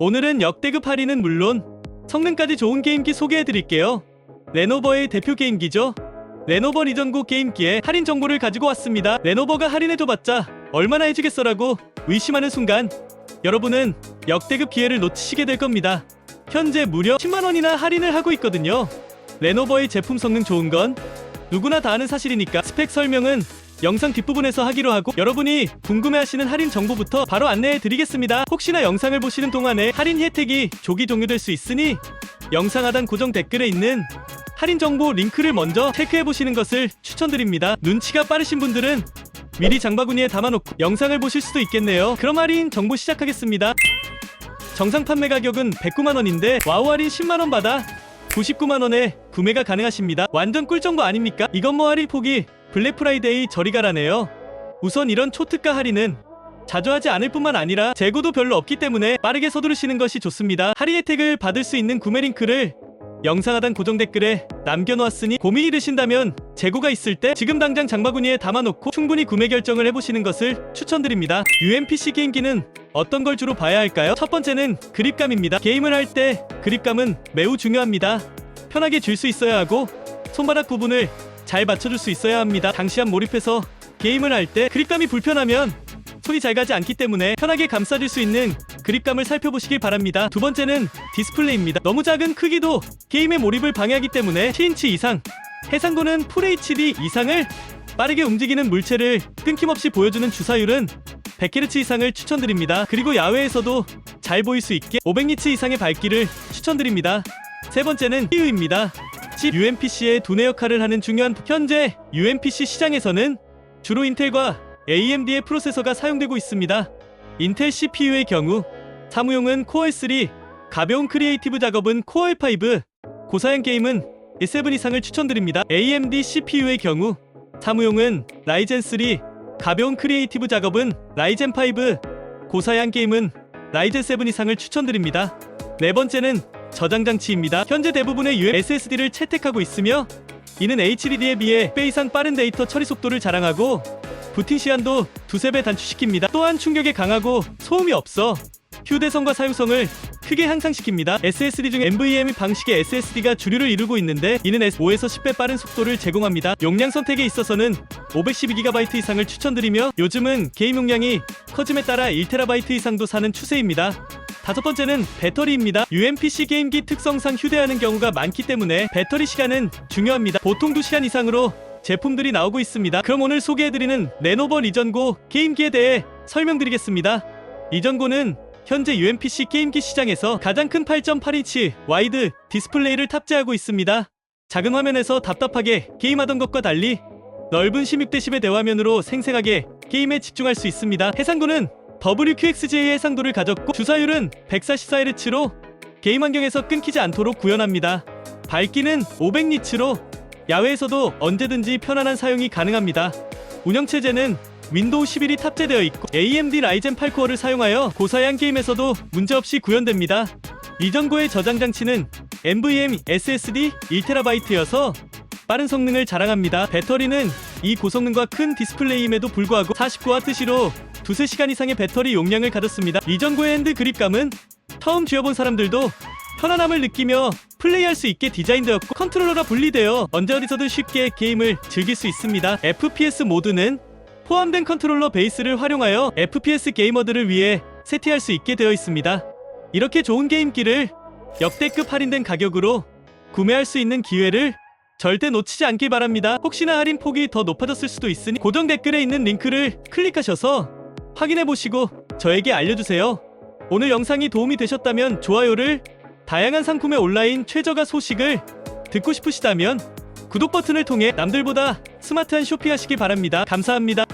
오늘은 역대급 할인은 물론 성능까지 좋은 게임기 소개해드릴게요. 레노버의 대표 게임기죠. 레노버 리전고 게임기에 할인 정보를 가지고 왔습니다. 레노버가 할인해줘봤자 얼마나 해주겠어라고 의심하는 순간 여러분은 역대급 기회를 놓치시게 될 겁니다. 현재 무려 10만원이나 할인을 하고 있거든요. 레노버의 제품 성능 좋은 건 누구나 다 아는 사실이니까 스펙 설명은 영상 뒷부분에서 하기로 하고 여러분이 궁금해하시는 할인 정보부터 바로 안내해 드리겠습니다. 혹시나 영상을 보시는 동안에 할인 혜택이 조기 종료될 수 있으니 영상 하단 고정 댓글에 있는 할인 정보 링크를 먼저 체크해 보시는 것을 추천드립니다. 눈치가 빠르신 분들은 미리 장바구니에 담아놓고 영상을 보실 수도 있겠네요. 그럼 할인 정보 시작하겠습니다. 정상 판매 가격은 109만 원인데 와우 할인 10만 원 받아 99만 원에 구매가 가능하십니다. 완전 꿀 정보 아닙니까? 이건 뭐 할인 폭이 블랙 프라이데이 저리 가라네요. 우선 이런 초특가 할인은 자주 하지 않을 뿐만 아니라 재고도 별로 없기 때문에 빠르게 서두르시는 것이 좋습니다. 할인 혜택을 받을 수 있는 구매 링크를 영상 하단 고정 댓글에 남겨놓았으니 고민이 되신다면 재고가 있을 때 지금 당장 장바구니에 담아놓고 충분히 구매 결정을 해보시는 것을 추천드립니다. UMPC 게임기는 어떤 걸 주로 봐야 할까요? 첫 번째는 그립감입니다. 게임을 할 때 그립감은 매우 중요합니다. 편하게 쥘 수 있어야 하고 손바닥 부분을 잘 맞춰줄 수 있어야 합니다. 당시한 몰입해서 게임을 할 때 그립감이 불편하면 손이 잘 가지 않기 때문에 편하게 감싸줄 수 있는 그립감을 살펴보시길 바랍니다. 두 번째는 디스플레이입니다. 너무 작은 크기도 게임의 몰입을 방해하기 때문에 10인치 이상, 해상도는 FHD 이상을 빠르게 움직이는 물체를 끊김없이 보여주는 주사율은 100Hz 이상을 추천드립니다. 그리고 야외에서도 잘 보일 수 있게 500니츠 이상의 밝기를 추천드립니다. 세 번째는 CPU입니다. 칩 UMPC의 두뇌 역할을 하는 중요한 현재 UMPC 시장에서는 주로 인텔과 AMD의 프로세서가 사용되고 있습니다. 인텔 CPU의 경우 사무용은 코어 S3, 가벼운 크리에이티브 작업은 코어 i5, 고사양 게임은 i7 이상을 추천드립니다. AMD CPU의 경우 사무용은 라이젠 3, 가벼운 크리에이티브 작업은 라이젠 5, 고사양 게임은 라이젠 7 이상을 추천드립니다. 네 번째는 저장 장치입니다. 현재 대부분의 USB SSD를 채택하고 있으며 이는 HDD에 비해 배 이상 빠른 데이터 처리 속도를 자랑하고 부팅 시간도 두세 배 단축시킵니다. 또한 충격에 강하고 소음이 없어 휴대성과 사용성을 크게 향상시킵니다. SSD 중 NVMe 방식의 SSD가 주류를 이루고 있는데 이는 5에서 10배 빠른 속도를 제공합니다. 용량 선택에 있어서는 512GB 이상을 추천드리며 요즘은 게임 용량이 커짐에 따라 1TB 이상도 사는 추세입니다. 다섯 번째는 배터리입니다. UMPC 게임기 특성상 휴대하는 경우가 많기 때문에 배터리 시간은 중요합니다. 보통 2시간 이상으로 제품들이 나오고 있습니다. 그럼 오늘 소개해드리는 레노버 리전고 게임기에 대해 설명드리겠습니다. 리전고는 현재 UMPC 게임기 시장에서 가장 큰 8.8인치 와이드 디스플레이를 탑재하고 있습니다. 작은 화면에서 답답하게 게임하던 것과 달리 넓은 16대 10의 대화면으로 생생하게 게임에 집중할 수 있습니다. 해상도는 WQXJ의 해상도를 가졌고 주사율은 144Hz로 게임 환경에서 끊기지 않도록 구현합니다. 밝기는 500니츠로 야외에서도 언제든지 편안한 사용이 가능합니다. 운영 체제는 윈도우 11이 탑재되어 있고 AMD 라이젠 8코어를 사용하여 고사양 게임에서도 문제없이 구현됩니다. 이전고의 저장 장치는 NVMe SSD 1TB여서 빠른 성능을 자랑합니다. 배터리는 이 고성능과 큰 디스플레이임에도 불구하고 49W시로 두세 시간 이상의 배터리 용량을 가졌습니다. 이전고의 핸드 그립감은 처음 쥐어본 사람들도 편안함을 느끼며 플레이할 수 있게 디자인되었고 컨트롤러가 분리되어 언제 어디서든 쉽게 게임을 즐길 수 있습니다. FPS 모드는 포함된 컨트롤러 베이스를 활용하여 FPS 게이머들을 위해 세팅할 수 있게 되어 있습니다. 이렇게 좋은 게임기를 역대급 할인된 가격으로 구매할 수 있는 기회를 절대 놓치지 않길 바랍니다. 혹시나 할인 폭이 더 높아졌을 수도 있으니 고정 댓글에 있는 링크를 클릭하셔서 확인해 보시고 저에게 알려주세요. 오늘 영상이 도움이 되셨다면 좋아요를 다양한 상품의 온라인 최저가 소식을 듣고 싶으시다면 구독 버튼을 통해 남들보다 스마트한 쇼핑하시기 바랍니다. 감사합니다.